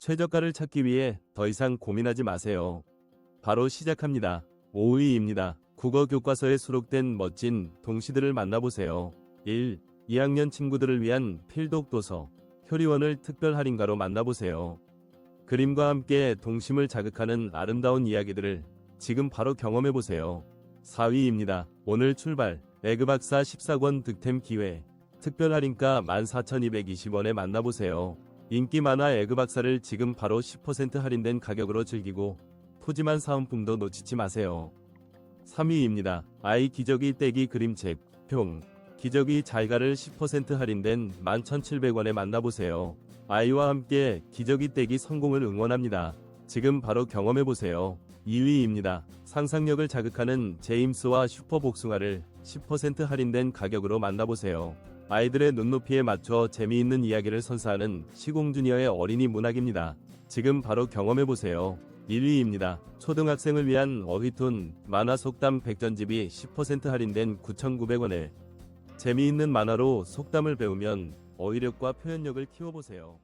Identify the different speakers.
Speaker 1: 최저가를 찾기 위해 더 이상 고민하지 마세요. 바로 시작합니다. 5위입니다. 국어 교과서에 수록된 멋진 동시들을 만나보세요. 1. 2학년 친구들을 위한 필독 도서 효리원을 특별 할인가로 만나보세요. 그림과 함께 동심을 자극하는 아름다운 이야기들을 지금 바로 경험해보세요. 4위입니다. 오늘 출발 에그박사 14권 득템 기회 특별 할인가 14,220원에 만나보세요. 인기 만화 에그박사를 지금 바로 10% 할인된 가격으로 즐기고 푸짐한 사은품도 놓치지 마세요. 3위입니다. 아이 기저귀 떼기 그림책 평 기저귀 잘가를 10% 할인된 11,700원에 만나보세요. 아이와 함께 기저귀 떼기 성공을 응원합니다. 지금 바로 경험해보세요. 2위입니다. 상상력을 자극하는 제임스와 슈퍼 복숭아를 10% 할인된 가격으로 만나보세요. 아이들의 눈높이에 맞춰 재미있는 이야기를 선사하는 시공주니어의 어린이 문학입니다. 지금 바로 경험해보세요. 1위입니다. 초등학생을 위한 어휘툰 만화 속담 백전집이 10% 할인된 9,900원에 재미있는 만화로 속담을 배우면 어휘력과 표현력을 키워보세요.